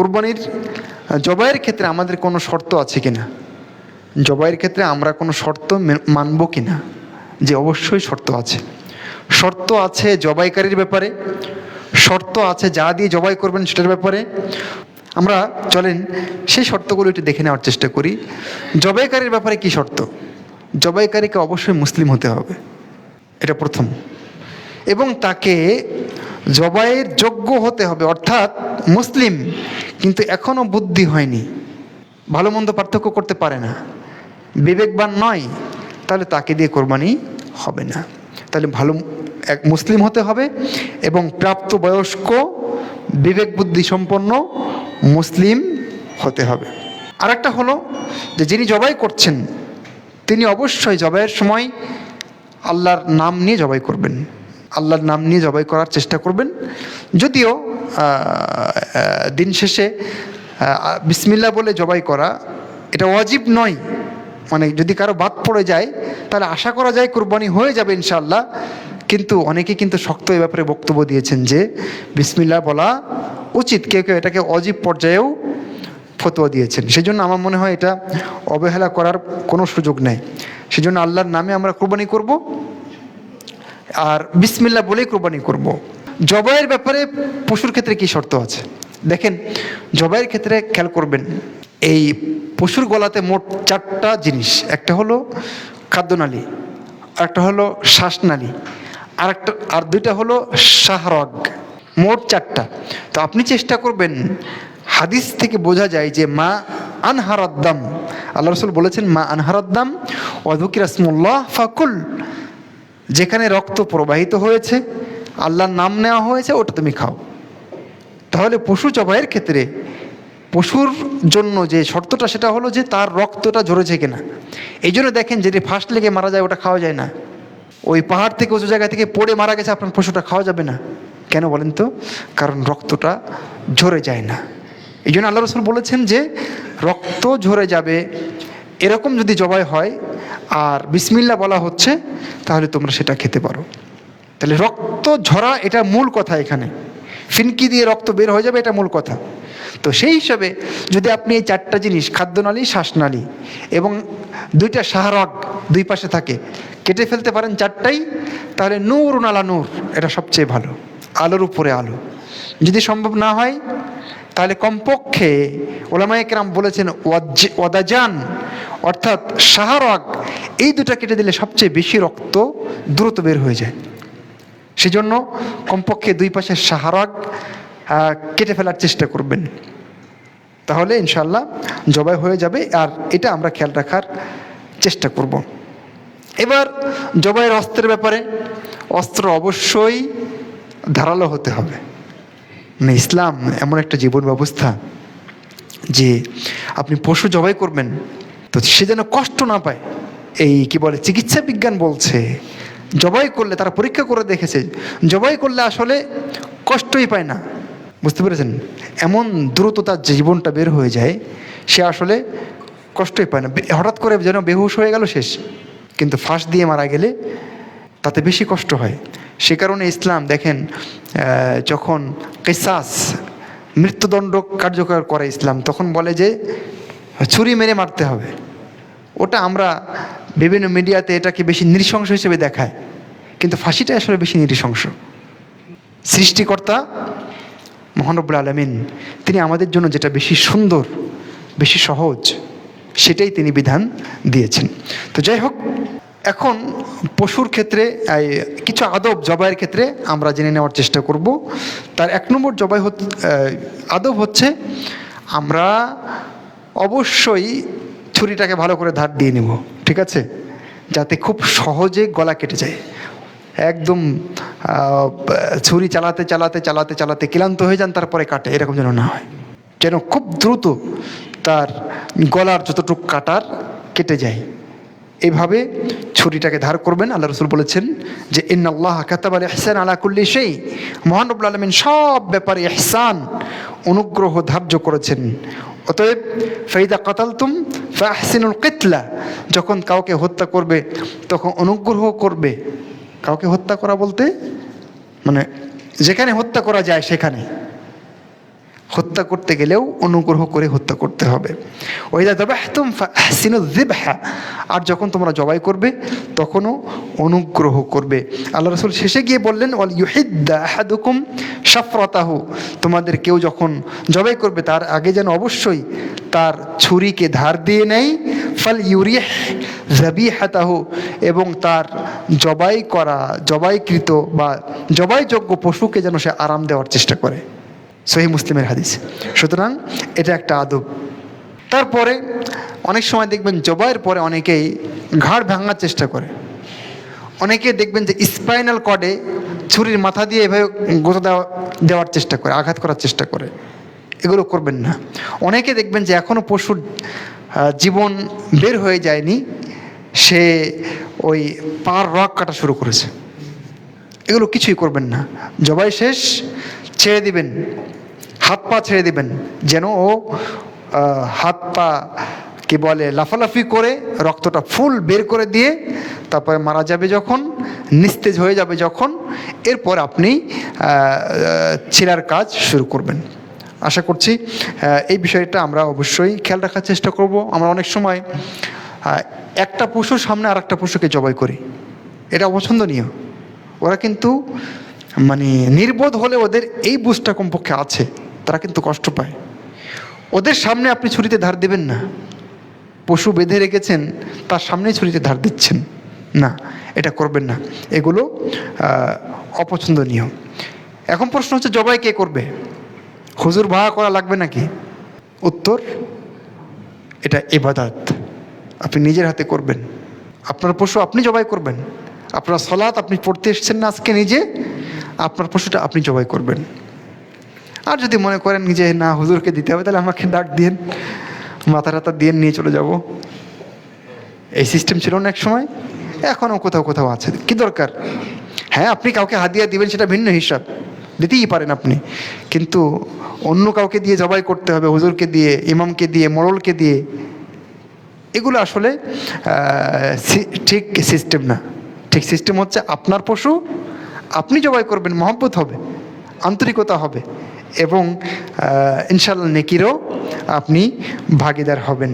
কোরবানির জবাইয়ের ক্ষেত্রে আমাদের কোনো শর্ত আছে কিনা? জবাইয়ের ক্ষেত্রে আমরা কোনো শর্ত মানব কিনা? যে অবশ্যই শর্ত আছে। শর্ত আছে জবাইকারীর ব্যাপারে, শর্ত আছে যা দিয়ে জবাই করবেন সেটার ব্যাপারে। আমরা চলেন, সেই শর্তগুলো একটু দেখে নেওয়ার চেষ্টা করি। জবাইকারীর ব্যাপারে কি শর্ত? জবাইকারীকে অবশ্যই মুসলিম হতে হবে। এটা প্রথম। এবং তাকে জবাইয়ের যোগ্য হতে হবে, অর্থাৎ মুসলিম, কিন্তু এখনও বুদ্ধি হয়নি। ভালো মন্দ পার্থক্য করতে পারে না। বিবেকবান নয়, তাহলে তাকে দিয়ে কোরবানি হবে না। তাহলে ভালো এক মুসলিম হতে হবে এবং প্রাপ্তবয়স্ক বিবেক বুদ্ধি সম্পন্ন মুসলিম হতে হবে। আর একটা হলো যে, যিনি জবাই করছেন, তিনি অবশ্যই জবাইয়ের সময় আল্লাহর নাম নিয়ে জবাই করবেন। আল্লাহর নাম নিয়ে জবাই করার চেষ্টা করবেন। যদিও দিন শেষে বিসমিল্লা বলে জবাই করা, এটা অজীব নয়। মানে যদি কারও বাদ পড়ে যায়, তাহলে আশা করা যায় কোরবানি হয়ে যাবে ইনশাল্লাহ কিন্তু অনেকে কিন্তু শক্ত এ ব্যাপারে বক্তব্য দিয়েছেন যে বিসমিল্লা বলা উচিত। কেউ কেউ এটাকে অজীব পর্যায়েও ফতোয়া দিয়েছেন। সেই জন্য আমার মনে হয় এটা অবহেলা করার কোনো সুযোগ নেই। সেজন্য আল্লাহর নামে আমরা কোরবানি করব। আর বিসমিল্লা বলেই কোরবানি করব। জবাইয়ের ব্যাপারে পশুর ক্ষেত্রে কি শর্ত আছে? দেখেন, জবাইয়ের ক্ষেত্রে খেয়াল করবেন, এই পশুর গলাতে মোট চারটা জিনিস। একটা হলো খাদ্যনালী একটা হলো শ্বাসনালী আর একটা আর দুইটা হলো শাহরগ, মোট চারটা। তো আপনি চেষ্টা করবেন, হাদিস থেকে বোঝা যায় যে মা আনহারাদ্দাম, আল্লাহ রসুল বলেছেন, মা আনহারাদ্দাম অধুকির রাসমুল্লাহ ফাকুল। যেখানে রক্ত প্রবাহিত হয়েছে, আল্লাহর নাম নেওয়া হয়েছে, ওটা তুমি খাও। তাহলে পশু জবাইয়ের ক্ষেত্রে, পশুর জন্য যে শর্তটা, সেটা হলো যে তার রক্তটা ঝরেছে কিনা। এই জন্য দেখেন, যদি ফার্স্ট লেগে মারা যায়, ওটা খাওয়া যায় না। ওই পাহাড় থেকে উঁচু জায়গা থেকে পড়ে মারা গেছে, আপনার পশুটা খাওয়া যাবে না। কেন বলেন তো? কারণ রক্তটা ঝরে যায় না। এই জন্য আল্লাহ রসুল বলেছেন যে, রক্ত ঝরে যাবে, এরকম যদি জবাই হয় আর বিসমিল্লা বলা হচ্ছে, তাহলে তোমরা সেটা খেতে পারো। তাহলে রক্ত ঝরা এটা মূল কথা এখানে। ফিনকি দিয়ে রক্ত বের হয়ে যাবে এটা মূল কথা। তো সেই হিসাবে যদি আপনি এই চারটা জিনিস, খাদ্যনালী, শ্বাসনালী এবং দুইটা সাহারগ দুই পাশে থাকে, কেটে ফেলতে পারেন চারটাই, তাহলে নূর নালা নূর, এটা সবচেয়ে ভালো, আলোর উপরে আলো। যদি সম্ভব না হয়, তাহলে কমপক্ষে ওলামায় কেরাম বলেছেন ওয়াদাজান অর্থাৎ সাহারগ এই দুটা কেটে দিলে সবচেয়ে বেশি রক্ত দ্রুত বের হয়ে যায়। সেজন্য কমপক্ষে দুই পাশে সাহারাগ কেটে ফেলার চেষ্টা করবেন। তাহলে ইনশাল্লাহ জবাই হয়ে যাবে আর এটা আমরা খেয়াল রাখার চেষ্টা করব। এবার জবাইয়ের অস্ত্রের ব্যাপারে, অস্ত্র অবশ্যই ধারালো হতে হবে। মানে ইসলাম এমন একটা জীবন ব্যবস্থা যে আপনি পশু জবাই করবেন তো সে যেন কষ্ট না পায়। এই কি বলে, চিকিৎসা বিজ্ঞান বলছে, জবাই করলে, তারা পরীক্ষা করে দেখেছে, জবাই করলে আসলে কষ্টই পায় না। বুঝতে পেরেছেন? এমন দ্রুত তার জীবনটা বের হয়ে যায়, সে আসলে কষ্টই পায় না। হঠাৎ করে যেন বেহুশ হয়ে গেল শেষ। কিন্তু ফাঁস দিয়ে মারা গেলে তাতে বেশি কষ্ট হয়। সে কারণে ইসলাম, দেখেন যখন কেসাস মৃত্যুদণ্ড কার্যকর করে ইসলাম, তখন বলে যে ছুরি মেরে মারতে হবে। ওটা আমরা বিভিন্ন মিডিয়াতে এটাকে বেশি নৃশংস হিসেবে দেখায়। কিন্তু ফাঁসিটা আসলে বেশি নৃশংস। সৃষ্টিকর্তা মহানবুল আলমিন, তিনি আমাদের জন্য যেটা বেশি সুন্দর, বেশি সহজ, সেটাই তিনি বিধান দিয়েছেন। তো যাই হোক, এখন পশুর ক্ষেত্রে কিছু আদব জবাইয়ের ক্ষেত্রে আমরা জেনে নেওয়ার চেষ্টা করব। তার এক নম্বর জবাই আদব হচ্ছে আমরা অবশ্যই ছুরিটাকে ভালো করে ধার দিয়ে নেব, ঠিক আছে? যাতে খুব সহজে গলা কেটে যায়। একদম ছুরি চালাতে চালাতে চালাতে চালাতে ক্লান্ত হয়ে যান, তারপরে কাটে, এরকম যেন না হয়। যেন খুব দ্রুত তার গলার যতটুকু কাটার কেটে যায়। এভাবে ছুরিটাকে ধার করবেন, আল্লাহ রসুল বলেছেন যে ইন আল্লাহ কাতাবাল ইহসান আলা কুল্লি সেই মহানবুল আলমিন সব ব্যাপারে ইহসান, অনুগ্রহ ধার্য করেছেন। অতএব, ফেইদা কাতালতুম ফাহসিনুল কিতলা। যখন কাউকে হত্যা করবে, তখন অনুগ্রহ করবে কাউকে হত্যা করা বলতে? মানে যেখানে হত্যা করা যায় সেখানে। হত্যা করতে গেলেও অনুগ্রহ করে হত্যা করতে হবে। ওইদা দাবাহতুম ফাহসিনু যিবহা। আর যখন তোমরা জবাই করবে, তখনও অনুগ্রহ করবে। আল্লাহ রসুল শেষে গিয়ে বললেন, ওয়াল ইউহিদ্দা আহাদুকুম সাফরতাহু তোমাদের কেউ যখন জবাই করবে, তার আগে যেন অবশ্যই তার ছুরিকে ধার দিয়ে নেয়। ফল ইউরিহ জাবিহাতাহু এবং তার জবাই করা, জবাইকৃত বা জবাইযোগ্য পশুকে যেন সে আরাম দেওয়ার চেষ্টা করে। সহি মুসলিমের হাদিস। সুতরাং এটা একটা আদব। তারপরে অনেক সময় দেখবেন জবাইয়ের পরে অনেকেই ঘাড় ভাঙার চেষ্টা করে। অনেকে দেখবেন যে স্পাইনাল কর্ডে ছুরির মাথা দিয়ে এভাবে গোতা দেওয়া, দেওয়ার চেষ্টা করে, আঘাত করার চেষ্টা করে। এগুলো করবেন না। অনেকে দেখবেন যে এখনও পশুর জীবন বের হয়ে যায়নি, সে ওই পার রক কাটা শুরু করেছে। এগুলো কিছুই করবেন না। জবাই শেষ, ছেড়ে দিবেন। হাত পা ছেড়ে দিবেন। যেন ও হাত পা, কি বলে, লাফালাফি করে রক্তটা ফুল বের করে দিয়ে তারপরে মারা যাবে যখন, নিস্তেজ হয়ে যাবে যখন, এরপর আপনি ছিলার কাজ শুরু করবেন। আশা করছি এই বিষয়টা আমরা অবশ্যই খেয়াল রাখার চেষ্টা করব। আমরা অনেক সময় একটা পশুর সামনে আর একটা পশুকে জবাই করি। এটা অপছন্দনীয়। ওরা কিন্তু মানে নির্বোধ হলে ওদের এই বুঝটা কমপক্ষে আছে। তারা কিন্তু কষ্ট পায়। ওদের সামনে আপনি ছুরিতে ধার দেবেন না। পশু বেঁধে রেখেছেন, তার সামনেই ছুরিতে ধার দিচ্ছেন। না, এটা করবেন না। এগুলো অপছন্দনীয়। এখন প্রশ্ন হচ্ছে, জবাই কে করবে? হুজুর ভাড়া করা লাগবে নাকি? উত্তর, এটা এবাদাত আপনি নিজের হাতে করবেন। আপনার পশু আপনি জবাই করবেন। আপনার সলাৎ আপনি পড়তে এসছেন না আজকে নিজে, আপনার পশুটা আপনি জবাই করবেন। আর যদি মনে করেন যে, না, হুজুরকে দিতে হবে, তাহলে আমাকে ডাক দিন মাথা টাথা দিয়ে নিয়ে চলে যাব। এই সিস্টেম ছিল না এক সময়, এখনও কোথাও কোথাও আছে। কি দরকার? হ্যাঁ আপনি কাউকে হাদিয়া দিবেন, সেটা ভিন্ন হিসাব। দিতেই পারেন আপনি। কিন্তু অন্য কাউকে দিয়ে জবাই করতে হবে, হুজুরকে দিয়ে, ইমামকে দিয়ে, মোড়লকে দিয়ে, এগুলো আসলে ঠিক সিস্টেম না। ঠিক সিস্টেম হচ্ছে আপনার পশু, আপনি জবাই করবেন, মহব্বত হবে, আন্তরিকতা হবে। এবং ইনশাল্লাহ নেকিরও আপনি ভাগিদার হবেন।